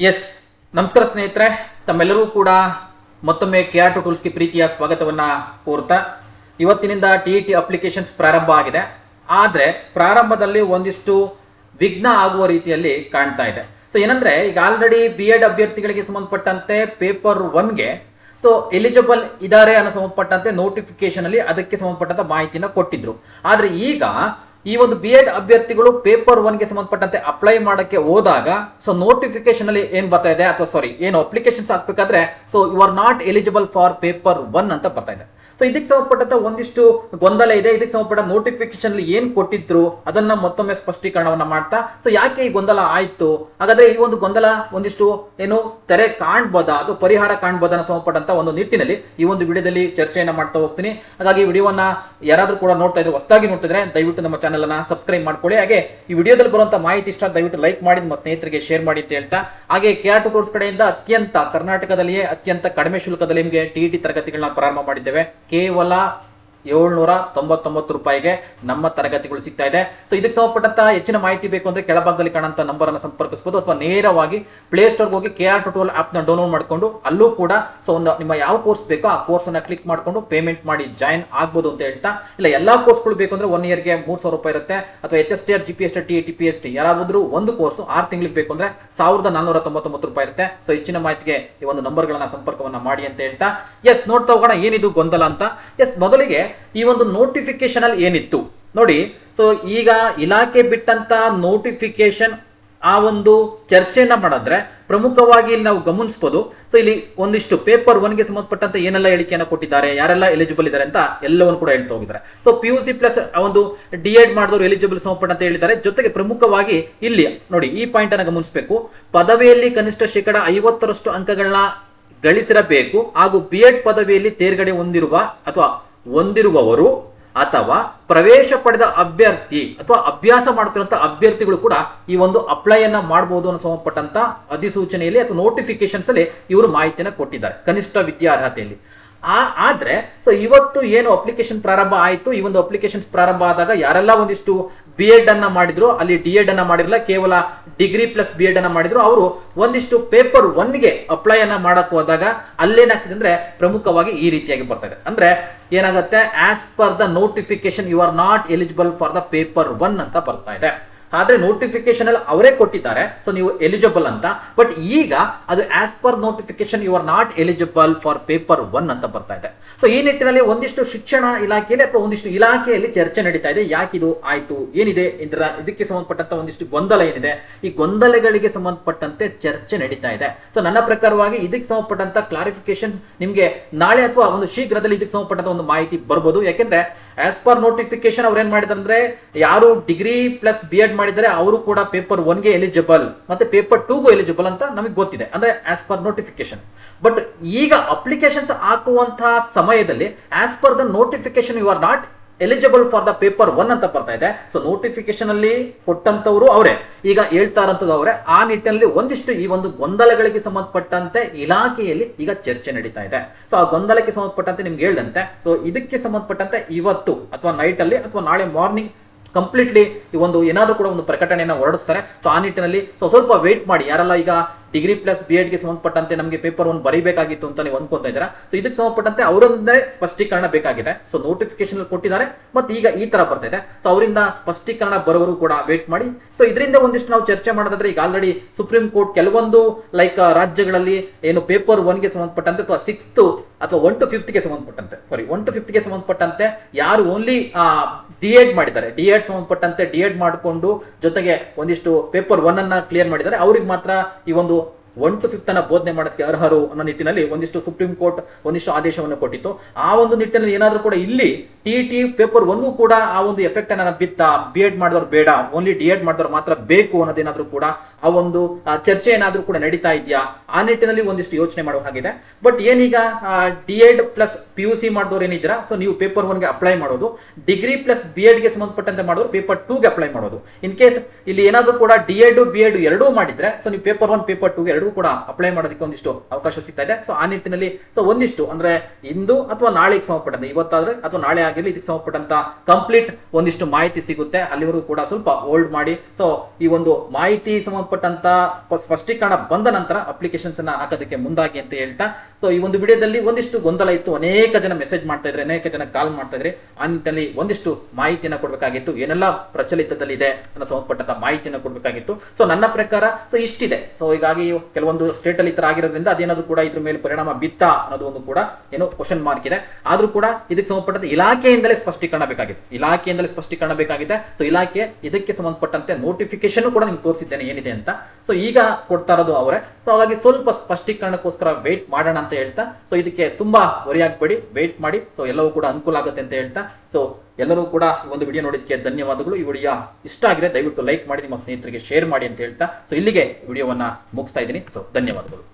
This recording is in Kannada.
ಎಸ್ ನಮಸ್ಕಾರ ಸ್ನೇಹಿತರೆ. ತಮ್ಮೆಲ್ಲರೂ ಕೂಡ ಮತ್ತೊಮ್ಮೆ ಕೆ ಆರ್ ಟು ಟೂಲ್ಸ್ಗೆ ಪ್ರೀತಿಯ ಸ್ವಾಗತವನ್ನ ಕೋರ್ತಾ ಇವತ್ತಿನಿಂದ ಟಿ ಇ ಟಿ ಅಪ್ಲಿಕೇಶನ್ಸ್ ಪ್ರಾರಂಭ ಆಗಿದೆ. ಆದರೆ ಪ್ರಾರಂಭದಲ್ಲಿ ಒಂದಿಷ್ಟು ವಿಘ್ನ ಆಗುವ ರೀತಿಯಲ್ಲಿ ಕಾಣ್ತಾ ಇದೆ. ಸೊ ಏನಂದ್ರೆ ಈಗ ಆಲ್ರೆಡಿ ಬಿ ಎಡ್ ಅಭ್ಯರ್ಥಿಗಳಿಗೆ ಸಂಬಂಧಪಟ್ಟಂತೆ ಪೇಪರ್ ಒನ್ಗೆ ಸೊ ಎಲಿಜಿಬಲ್ ಇದ್ದಾರೆ ಅನ್ನೋ ಸಂಬಂಧಪಟ್ಟಂತೆ ನೋಟಿಫಿಕೇಶನ್ ಅಲ್ಲಿ ಅದಕ್ಕೆ ಸಂಬಂಧಪಟ್ಟಂತ ಮಾಹಿತಿನ ಕೊಟ್ಟಿದ್ರು. ಆದ್ರೆ ಈಗ ಈ ಒಂದು ಬಿ ಎಡ್ ಅಭ್ಯರ್ಥಿಗಳು ಪೇಪರ್ ಒನ್ಗೆ ಸಂಬಂಧಪಟ್ಟಂತೆ ಅಪ್ಲೈ ಮಾಡಕ್ಕೆ ಹೋದಾಗ ಸೊ ನೋಟಿಫಿಕೇಶನ್ ಅಲ್ಲಿ ಏನ್ ಬರ್ತಾ ಇದೆ? ಅಥವಾ ಸಾರಿ ಏನು applications ಹಾಕ್ಬೇಕಾದ್ರೆ so you are not eligible for paper one ಅಂತ ಬರ್ತಾ ಇದೆ. ಸೊ ಇದಕ್ಕೆ ಸಂಬಂಧಪಟ್ಟಂತ ಒಂದಿಷ್ಟು ಗೊಂದಲ ಇದೆ. ಇದಕ್ಕೆ ಸಂಬಂಧಪಟ್ಟ ನೋಟಿಫಿಕೇಶನ್ ಏನ್ ಕೊಟ್ಟಿದ್ರು, ಅದನ್ನ ಮತ್ತೊಮ್ಮೆ ಸ್ಪಷ್ಟೀಕರಣವನ್ನ ಮಾಡ್ತಾ. ಸೊ ಯಾಕೆ ಈ ಗೊಂದಲ ಆಯ್ತು? ಹಾಗಾದ್ರೆ ಈ ಒಂದು ಗೊಂದಲ ಒಂದಿಷ್ಟು ಏನು ತೆರೆ ಕಾಣ್ಬೋದಾ? ಅದು ಪರಿಹಾರ ಕಾಣ್ಬೋದ ಸಂಬಂಧಪಟ್ಟಂತ ಒಂದು ನಿಟ್ಟಿನಲ್ಲಿ ಈ ಒಂದು ವಿಡಿಯೋದಲ್ಲಿ ಚರ್ಚೆಯನ್ನ ಮಾಡ್ತಾ ಹೋಗ್ತೀನಿ. ಹಾಗಾಗಿ ವಿಡಿಯೋವನ್ನ ಯಾರಾದ್ರೂ ಕೂಡ ನೋಡ್ತಾ ಇದ್ರೆ ಹೊಸದಾಗಿ ನೋಡ್ತಿದ್ರೆ ದಯವಿಟ್ಟು ನಮ್ಮ ಚಾನೆಲ್ ಅನ್ನ ಸಬ್ಸ್ಕ್ರೈಬ್ ಮಾಡ್ಕೊಳ್ಳಿ. ಹಾಗೆ ಈ ವಿಡಿಯೋದಲ್ಲಿ ಬರುವಂತ ಮಾಹಿತಿ ಇಷ್ಟ ದಯವಿಟ್ಟು ಲೈಕ್ ಮಾಡಿ, ನಿಮ್ಮ ಸ್ನೇಹಿತರಿಗೆ ಶೇರ್ ಮಾಡಿ ಅಂತ ಹೇಳ್ತಾ. ಹಾಗೆ ಕೆ ಆರ್ ಟು ಕೋರ್ಸ್ ಕಡೆಯಿಂದ ಅತ್ಯಂತ ಕರ್ನಾಟಕದಲ್ಲಿಯೇ ಅತ್ಯಂತ ಕಡಿಮೆ ಶುಲ್ಕದಲ್ಲಿ ನಿಮಗೆ ಟಿ ಟಿ ತರಗತಿಗಳನ್ನ ಪ್ರಾರಂಭ ಮಾಡಿದ್ದೇವೆ. ಕೇವಲ ಏಳ್ನೂರ ತೊಂಬತ್ತೊಂಬತ್ತು ರೂಪಾಯಿಗೆ ನಮ್ಮ ತರಗತಿಗಳು ಸಿಗ್ತಾ ಇದೆ. ಸೊ ಇದಕ್ಕೆ ಸಂಬಂಧಪಟ್ಟಂತ ಹೆಚ್ಚಿನ ಮಾಹಿತಿ ಬೇಕು ಅಂದ್ರೆ ಕೆಳಭಾಗದಲ್ಲಿ ಕಾಣಂತ ನಂಬರ್ ಅನ್ನು ಸಂಪರ್ಕಿಸಬಹುದು ಅಥವಾ ನೇರವಾಗಿ ಪ್ಲೇ ಸ್ಟೋರ್ ಹೋಗಿ ಕೆ ಆರ್ ಟುಟೋಲ್ ಆಪ್ನ ಡೌನ್ಲೋಡ್ ಮಾಡಿಕೊಂಡು ಅಲ್ಲೂ ಕೂಡ ಸೊ ಒಂದು ನಿಮ್ಮ ಯಾವ ಕೋರ್ಸ್ ಬೇಕೋ ಆ ಕೋರ್ಸ್ ಅನ್ನ ಕ್ಲಿಕ್ ಮಾಡಿಕೊಂಡು ಪೇಮೆಂಟ್ ಮಾಡಿ ಜಾಯಿನ್ ಆಗ್ಬೋದು ಅಂತ ಹೇಳ್ತಾ. ಇಲ್ಲ, ಎಲ್ಲಾ ಕೋರ್ಸ್ಗಳು ಬೇಕು ಅಂದ್ರೆ ಒನ್ ಇಯರ್ಗೆ ಮೂರ್ ಸಾವಿರ ರೂಪಾಯಿ ಇರುತ್ತೆ. ಅಥವಾ H S T R G P S T T P S T ಯಾರಾದ್ರೂ ಒಂದು ಕೋರ್ಸ್ ಆರು ತಿಂಗಳಿಗೆ ಬೇಕು ಅಂದ್ರೆ ಸಾವಿರದ ನಾನ್ನೂರ ತೊಂಬತ್ತೊಂಬತ್ತು ರೂಪಾಯಿ ಇರುತ್ತೆ. ಸೊ ಹೆಚ್ಚಿನ ಮಾಹಿತಿಗೆ ಈ ಒಂದು ನಂಬರ್ಗಳನ್ನ ಸಂಪರ್ಕವನ್ನ ಮಾಡಿ ಅಂತ ಹೇಳ್ತಾ. ಎಸ್ ನೋಡ್ತಾ ಹೋಗೋಣ, ಏನಿದು ಗೊಂದಲ ಅಂತ. ಎಸ್ ಮೊದಲಿಗೆ ಈ ಒಂದು ನೋಟಿಫಿಕೇಶನ್ ಅಲ್ಲಿ ಏನಿತ್ತು? ನೋಡಿ ಸೊ ಈಗ ಇಲಾಖೆ ಬಿಟ್ಟಂತ ನೋಟಿಫಿಕೇಶನ್ ಆ ಒಂದು ಚರ್ಚೆಯನ್ನ ಮಾಡಿದ್ರೆ ಪ್ರಮುಖವಾಗಿ ಇಲ್ಲಿ ನಾವು ಗಮನಿಸಬಹುದು ಸೊ ಇಲ್ಲಿ ಒಂದಿಷ್ಟು ಪೇಪರ್ ಒನ್ಗೆ ಸಂಬಂಧಪಟ್ಟಂತ ಏನೆಲ್ಲ ಹೇಳಿಕೆಯನ್ನು ಕೊಟ್ಟಿದ್ದಾರೆ, ಯಾರೆಲ್ಲ ಎಲಿಜಿಬಲ್ ಇದ್ದಾರೆ ಅಂತ ಎಲ್ಲವನ್ನು ಕೂಡ ಹೇಳ್ತಾ ಹೋಗಿದ್ದಾರೆ. So P U C plus ಒಂದು ಡಿ ಎಡ್ ಮಾಡಿದವರು ಎಲಿಜಿಬಲ್ ಸಂಬಂಧಪಟ್ಟಂತ ಹೇಳಿದ್ದಾರೆ. ಜೊತೆಗೆ ಪ್ರಮುಖವಾಗಿ ಇಲ್ಲಿ, ನೋಡಿ, ಈ ಪಾಯಿಂಟ್ ಅನ್ನು ಗಮನಿಸಬೇಕು. ಪದವಿಯಲ್ಲಿ ಕನಿಷ್ಠ ಶೇಕಡ ಐವತ್ತರಷ್ಟು ಅಂಕಗಳನ್ನ ಗಳಿಸಿರಬೇಕು ಹಾಗೂ ಬಿ ಎಡ್ ಪದವಿಯಲ್ಲಿ ತೇರ್ಗಡೆ ಹೊಂದಿರುವ ಅಥವಾ ಹೊಂದಿರುವವರು ಅಥವಾ ಪ್ರವೇಶ ಪಡೆದ ಅಭ್ಯರ್ಥಿ ಅಥವಾ ಅಭ್ಯಾಸ ಮಾಡುತ್ತಿರುವಂತ ಅಭ್ಯರ್ಥಿಗಳು ಕೂಡ ಈ ಒಂದು ಅಪ್ಲೈ ಅನ್ನ ಮಾಡಬಹುದು ಅನ್ನೋ ಸಂಬಂಧಪಟ್ಟಂತ ಅಧಿಸೂಚನೆಯಲ್ಲಿ ಅಥವಾ ನೋಟಿಫಿಕೇಶನ್ಸ್ ಅಲ್ಲಿ ಇವರು ಮಾಹಿತಿಯನ್ನ ಕೊಟ್ಟಿದ್ದಾರೆ, ಕನಿಷ್ಠ ವಿದ್ಯಾರ್ಹತೆಯಲ್ಲಿ. ಆ, ಆದ್ರೆ ಸೊ ಇವತ್ತು ಏನು ಅಪ್ಲಿಕೇಶನ್ ಪ್ರಾರಂಭ ಆಯಿತು? ಈ ಒಂದು ಅಪ್ಲಿಕೇಶನ್ಸ್ ಪ್ರಾರಂಭ ಆದಾಗ ಯಾರೆಲ್ಲ ಒಂದಿಷ್ಟು ಬಿ ಎಡ್ ಅನ್ನ ಮಾಡಿದ್ರು? ಅಲ್ಲಿ ಡಿ ಎಡ್ ಅನ್ನ ಮಾಡಿರಲ್ಲ ಕೇವಲ ಡಿಗ್ರಿ ಪ್ಲಸ್ ಬಿ ಎಡ್ ಅನ್ನ ಮಾಡಿದ್ರು. ಅವರು ಒಂದಿಷ್ಟು ಪೇಪರ್ ಒನ್ಗೆ ಅಪ್ಲೈ ಅನ್ನ ಮಾಡಕ್ ಹೋದಾಗ ಅಲ್ಲೇನಾಗ್ತದೆ ಅಂದ್ರೆ ಪ್ರಮುಖವಾಗಿ ಈ ರೀತಿಯಾಗಿ ಬರ್ತಾ ಇದೆ. ಅಂದ್ರೆ ಏನಾಗುತ್ತೆ? As per the notification you are not eligible for the paper one ಅಂತ ಬರ್ತಾ ಇದೆ. ಆದ್ರೆ ನೋಟಿಫಿಕೇಶನ್ ಅಲ್ಲಿ ಅವರೇ ಕೊಟ್ಟಿದ್ದಾರೆ ಸೊ ನೀವು ಎಲಿಜಿಬಲ್ ಅಂತ. ಬಟ್ ಈಗ ಅದು as per notification you are not eligible for paper one ಅಂತ ಬರ್ತಾ ಇದೆ. ಸೊ ಈ ನಿಟ್ಟಿನಲ್ಲಿ ಒಂದಿಷ್ಟು ಶಿಕ್ಷಣ ಇಲಾಖೆಯಲ್ಲಿ ಅಥವಾ ಒಂದಿಷ್ಟು ಇಲಾಖೆಯಲ್ಲಿ ಚರ್ಚೆ ನಡೀತಾ ಇದೆ. ಯಾಕೆ ಇದು ಆಯ್ತು, ಏನಿದೆ, ಇದರ ಇದಕ್ಕೆ ಸಂಬಂಧಪಟ್ಟಂತ ಒಂದಿಷ್ಟು ಗೊಂದಲ ಏನಿದೆ, ಈ ಗೊಂದಲಗಳಿಗೆ ಸಂಬಂಧಪಟ್ಟಂತೆ ಚರ್ಚೆ ನಡೀತಾ ಇದೆ. ಸೊ ನನ್ನ ಪ್ರಕಾರವಾಗಿ ಇದಕ್ಕೆ ಸಂಬಂಧಪಟ್ಟಂತ ಕ್ಲಾರಿಫಿಕೇಶನ್ ನಿಮ್ಗೆ ನಾಳೆ ಅಥವಾ ಒಂದು ಶೀಘ್ರದಲ್ಲಿ ಇದಕ್ಕೆ ಸಂಬಂಧಪಟ್ಟಂತ ಒಂದು ಮಾಹಿತಿ ಬರ್ಬೋದು. ಯಾಕೆಂದ್ರೆ ಆಸ್ ಪರ್ ನೋಟಿಫಿಕೇಶನ್ ಅವ್ರು ಏನ್ ಮಾಡಿದಂದ್ರೆ ಯಾರು ಡಿಗ್ರಿ ಪ್ಲಸ್ ಬಿ ಎಡ್ ಮಾಡಿದರೆ ಅವರು ಕೂಡ ಪೇಪರ್ ಒನ್ಗೆ ಎಲಿಜಿಬಲ್ ಮತ್ತೆ ಪೇಪರ್ ಟೂಗೂ ಎಲಿಜಿಬಲ್ ಅಂತ ನಮಗೆ ಗೊತ್ತಿದೆ. ಅಂದ್ರೆ ಆಸ್ ಪರ್ ನೋಟಿಫಿಕೇಶನ್ ಬಟ್ ಈಗ ಅಪ್ಲಿಕೇಶನ್ಸ್ ಹಾಕುವಂತಹ ಸಮಯದಲ್ಲಿ as per the notification you are not eligible for the paper one ಅಂತ ಬರ್ತಾ ಇದೆ. ಸೊ ನೋಟಿಫಿಕೇಶನ್ ಅಲ್ಲಿ ಕೊಟ್ಟಂತವರು ಅವರೇ. ಈಗ ಹೇಳ್ತಾ ಇರೋಂಥದ್ದು ಅವರೇ, ಆ ನಿಟ್ಟಿನಲ್ಲಿ ಒಂದಿಷ್ಟು ಈ ಒಂದು ಗೊಂದಲಗಳಿಗೆ ಸಂಬಂಧಪಟ್ಟಂತೆ ಇಲಾಖೆಯಲ್ಲಿ ಈಗ ಚರ್ಚೆ ನಡೀತಾ ಇದೆ. ಸೊ ಆ ಗೊಂದಲಕ್ಕೆ ಸಂಬಂಧಪಟ್ಟಂತೆ ನಿಮ್ಗೆ ಹೇಳ್ದಂತೆ. ಸೊ ಇದಕ್ಕೆ ಸಂಬಂಧಪಟ್ಟಂತೆ ಇವತ್ತು ಅಥವಾ ನೈಟ್ ಅಲ್ಲಿ ಅಥವಾ ನಾಳೆ ಮಾರ್ನಿಂಗ್ ಕಂಪ್ಲೀಟ್ಲಿ ಈ ಒಂದು ಏನಾದರೂ ಕೂಡ ಒಂದು ಪ್ರಕಟಣೆಯನ್ನು ಹೊರಡಿಸ್ತಾರೆ. ಸೊ ಆ ನಿಟ್ಟಿನಲ್ಲಿ ಸೊ, ಸ್ವಲ್ಪ ವೇಟ್ ಮಾಡಿ. ಯಾರೆಲ್ಲ ಈಗ ಡಿಗ್ರಿ ಪ್ಲಸ್ ಬಿ ಎಡ್ಗೆ ಸಂಬಂಧಪಟ್ಟಂತೆ ನಮಗೆ ಪೇಪರ್ ಒಂದು ಬರೀಬೇಕಾಗಿತ್ತು ಅಂತ ನೀವು ಅನ್ಕೊಂತ ಇದ್ದೀರಾ? ಸೊ ಇದಕ್ಕೆ ಸಂಬಂಧಪಟ್ಟಂತೆ ಅವರೊಂದೇ ಸ್ಪಷ್ಟೀಕರಣ ಬೇಕಾಗಿದೆ. ಸೊ ನೋಟಿಫಿಕೇಶನ್ ಕೊಟ್ಟಿದ್ದಾರೆ. ಮತ್ತೆ ಈಗ ಈ ತರ ಬರ್ತಾ ಇದೆ. ಸೊ ಅವರಿಂದ ಸ್ಪಷ್ಟೀಕರಣ ಬರೋವರು ಕೂಡ ವೇಟ್ ಮಾಡಿ. ಸೊ ಇದರಿಂದ ಒಂದಿಷ್ಟು ನಾವು ಚರ್ಚೆ ಮಾಡೋದಾದ್ರೆ ಈಗ ಆಲ್ರೆಡಿ ಸುಪ್ರೀಂ ಕೋರ್ಟ್ ಕೆಲವೊಂದು ಲೈಕ್ ರಾಜ್ಯಗಳಲ್ಲಿ ಏನು ಪೇಪರ್ ಒನ್ಗೆ ಸಂಬಂಧಪಟ್ಟಂತೆ ಅಥವಾ ಸಿಕ್ಸ್ತ್ ಅಥವಾ ಒನ್ ಟು ಫಿಫ್ತ್ಗೆ ಸಂಬಂಧಪಟ್ಟಂತೆ ಸಾರಿ ಒನ್ ಟು ಫಿಫ್ತ್ಗೆ ಸಂಬಂಧಪಟ್ಟಂತೆ ಯಾರು ಓನ್ಲಿ ಡಿ ಎಡ್ ಮಾಡಿದ್ದಾರೆ. ಡಿ ಎಡ್ ಸಂಬಂಧಪಟ್ಟಂತೆ ಡಿ ಎಡ್ ಮಾಡಿಕೊಂಡು ಜೊತೆಗೆ ಒಂದಿಷ್ಟು ಪೇಪರ್ ಒನ್ ಅನ್ನ ಕ್ಲಿಯರ್ ಮಾಡಿದ್ದಾರೆ. ಅವ್ರಿಗೆ ಮಾತ್ರ ಈ ಒಂದು ಒನ್ ಟು ಫಿಫ್ತ್ ಅನ್ನ ಬೋಧನೆ ಮಾಡೋದಕ್ಕೆ ಅರ್ಹರು ಅನ್ನೋ ನಿಟ್ಟಿನಲ್ಲಿ ಒಂದಿಷ್ಟು ಸುಪ್ರೀಂ ಕೋರ್ಟ್ ಒಂದಿಷ್ಟು ಆದೇಶವನ್ನು ಕೊಟ್ಟಿತ್ತು. ಆ ಒಂದು ನಿಟ್ಟಿನಲ್ಲಿ ಏನಾದರೂ ಕೂಡ ಇಲ್ಲಿ ಟಿ ಟಿ ಪೇಪರ್ ಒನ್ ಕೂಡ ಆ ಒಂದು ಎಫೆಕ್ಟ್ ಅನ್ನ ಬಿತ್ತ ಬಿ ಎಡ್ ಮಾಡಿದವ್ರು ಬೇಡ. ಓನ್ಲಿ ಡಿ ಎಡ್ ಮಾಡಿದವ್ರು ಮಾತ್ರ ಬೇಕು ಅನ್ನೋದೇನಾದ್ರೂ ಕೂಡ ಆ ಒಂದು ಚರ್ಚೆ ಏನಾದ್ರೂ ಕೂಡ ನಡೀತಾ ಇದೆಯಾ? ಆ ನಿಟ್ಟಿನಲ್ಲಿ ಒಂದಿಷ್ಟು ಯೋಚನೆ ಮಾಡುವ ಹಾಗಿದೆ. ಬಟ್ ಏನೀಗ D Ed plus P U C ಮಾಡಿದವ್ರು ಏನಿದ್ದೀರಾ? ಸೊ ನೀವು ಪೇಪರ್ ಒನ್ಗೆ ಅಪ್ಲೈ ಮಾಡೋದು. ಡಿಗ್ರಿ ಪ್ಲಸ್ ಬಿ ಎಡ್ಗೆ ಸಂಬಂಧಪಟ್ಟಂತೆ ಮಾಡೋದು ಪೇಪರ್ ಟೂಗೆ ಅಪ್ಲೈ ಮಾಡೋದು. ಇನ್ ಕೇಸ್ ಇಲ್ಲಿ ಏನಾದರೂ ಕೂಡ ಡಿ ಎಡ್ ಬಿ ಎಡ್ ಎರಡೂ ಮಾಡಿದ್ರೆ ಸೊ ನೀವು ಪೇಪರ್ ಒನ್ ಪೇಪರ್ ಟೂಗೆ ಎರಡೂ ಎರಡೂ ಕೂಡ ಅಪ್ಲೈ ಮಾಡೋದಕ್ಕೆ ಒಂದಿಷ್ಟು ಅವಕಾಶ ಸಿಗ್ತಾ ಇದೆ. ಸೊ ಆ ನಿಟ್ಟಿನಲ್ಲಿ ಸೊ ಒಂದಿಷ್ಟು, ಅಂದ್ರೆ ಇಂದು ಅಥವಾ ನಾಳೆಗೆ ಸಂಬಂಧಪಟ್ಟಂತೆ, ಇವತ್ತಾದ್ರೆ ಅಥವಾ ನಾಳೆ ಆಗಿರಲಿ, ಇದಕ್ಕೆ ಸಂಬಂಧಪಟ್ಟಂತ ಕಂಪ್ಲೀಟ್ ಒಂದಿಷ್ಟು ಮಾಹಿತಿ ಸಿಗುತ್ತೆ. ಅಲ್ಲಿವರೆಗೂ ಕೂಡ ಸ್ವಲ್ಪ ಹೋಲ್ಡ್ ಮಾಡಿ. ಸೊ ಈ ಒಂದು ಮಾಹಿತಿ ಸಂಬಂಧಪಟ್ಟಂತ ಸ್ಪಷ್ಟೀಕರಣ ಬಂದ ನಂತರ ಅಪ್ಲಿಕೇಶನ್ಸ್ ಅನ್ನ ಹಾಕೋದಕ್ಕೆ ಮುಂದಾಗಿ ಅಂತ ಹೇಳ್ತಾ ಸೊ ಈ ಒಂದು ವಿಡಿಯೋದಲ್ಲಿ ಒಂದಿಷ್ಟು ಗೊಂದಲ ಇತ್ತು. ಅನೇಕ ಜನ ಮೆಸೇಜ್ ಮಾಡ್ತಾ ಇದ್ರೆ, ಅನೇಕ ಜನ ಕಾಲ್ ಮಾಡ್ತಾ ಇದ್ರೆ, ಆ ನಿಟ್ಟಿನಲ್ಲಿ ಒಂದಿಷ್ಟು ಮಾಹಿತಿಯನ್ನ ಕೊಡ್ಬೇಕಾಗಿತ್ತು. ಏನೆಲ್ಲ ಪ್ರಚಲಿತದಲ್ಲಿ ಇದೆ ಅನ್ನೋ ಸಂಬಂಧಪಟ್ಟಂತ ಮಾಹಿತಿಯನ್ನು ಕೊಡಬೇಕಾಗಿತ್ತು. ಸೊ ನನ್ನ ಪ್ರಕಾರ ಸೊ ಇಷ್ಟಿದೆ. ಸೊ ಹೀಗಾಗಿ ಕೆಲವೊಂದು ಸ್ಟೇಟ್ ಅಲ್ಲಿ ಈ ತರ ಆಗಿರೋದ್ರಿಂದ ಅದೇನಾದ್ರು ಕೂಡ ಇದ್ರ ಮೇಲೆ ಪರಿಣಾಮ ಬಿತ್ತಾ ಅನ್ನೋದು ಒಂದು ಕೂಡ ಏನು ಕ್ವಶನ್ ಮಾರ್ಕ್ ಇದೆ. ಆದ್ರೂ ಕೂಡ ಇದಕ್ಕೆ ಸಂಬಂಧಪಟ್ಟಂತೆ ಇಲಾಖೆಯಿಂದಲೇ ಸ್ಪಷ್ಟೀಕರಣ ಬೇಕಾಗಿದೆ. ಇಲಾಖೆಯಿಂದಲೇ ಸ್ಪಷ್ಟೀಕರಣ ಬೇಕಾಗಿದೆ. ಸೊ ಇಲಾಖೆ ಇದಕ್ಕೆ ಸಂಬಂಧಪಟ್ಟಂತೆ ನೋಟಿಫಿಕೇಶನ್ ಕೂಡ ನಿಮ್ಗೆ ತೋರಿಸಿದ್ದೇನೆ ಏನಿದೆ ಅಂತ. ಸೊ ಈಗ ಕೊಡ್ತಾ ಇರೋದು ಅವರೇ. ಸೊ ಹಾಗಾಗಿ ಸ್ವಲ್ಪ ಸ್ಪಷ್ಟೀಕರಣಕ್ಕೋಸ್ಕರ ವೇಟ್ ಮಾಡೋಣ ಅಂತ ಹೇಳ್ತಾ. ಸೊ ಇದಕ್ಕೆ ತುಂಬಾ ವರಿ ಆಗ್ಬೇಡಿ. ವೇಟ್ ಮಾಡಿ. ಸೊ ಎಲ್ಲವೂ ಕೂಡ ಅನುಕೂಲ ಆಗುತ್ತೆ ಅಂತ ಹೇಳ್ತಾ. ಸೊ ಎಲ್ಲರೂ ಕೂಡ ಒಂದು ವಿಡಿಯೋ ನೋಡಿದಕ್ಕೆ ಧನ್ಯವಾದಗಳು. ಈ ವಿಡಿಯೋ ಇಷ್ಟ ಆಗಿದೆ ದಯವಿಟ್ಟು ಲೈಕ್ ಮಾಡಿ, ನಿಮ್ಮ ಸ್ನೇಹಿತರಿಗೆ ಶೇರ್ ಮಾಡಿ ಅಂತ ಹೇಳ್ತಾ. ಸೊ ಇಲ್ಲಿಗೆ ವಿಡಿಯೋವನ್ನ ಮುಗಿಸ್ತಾ ಇದ್ದೀನಿ. ಸೊ ಧನ್ಯವಾದಗಳು.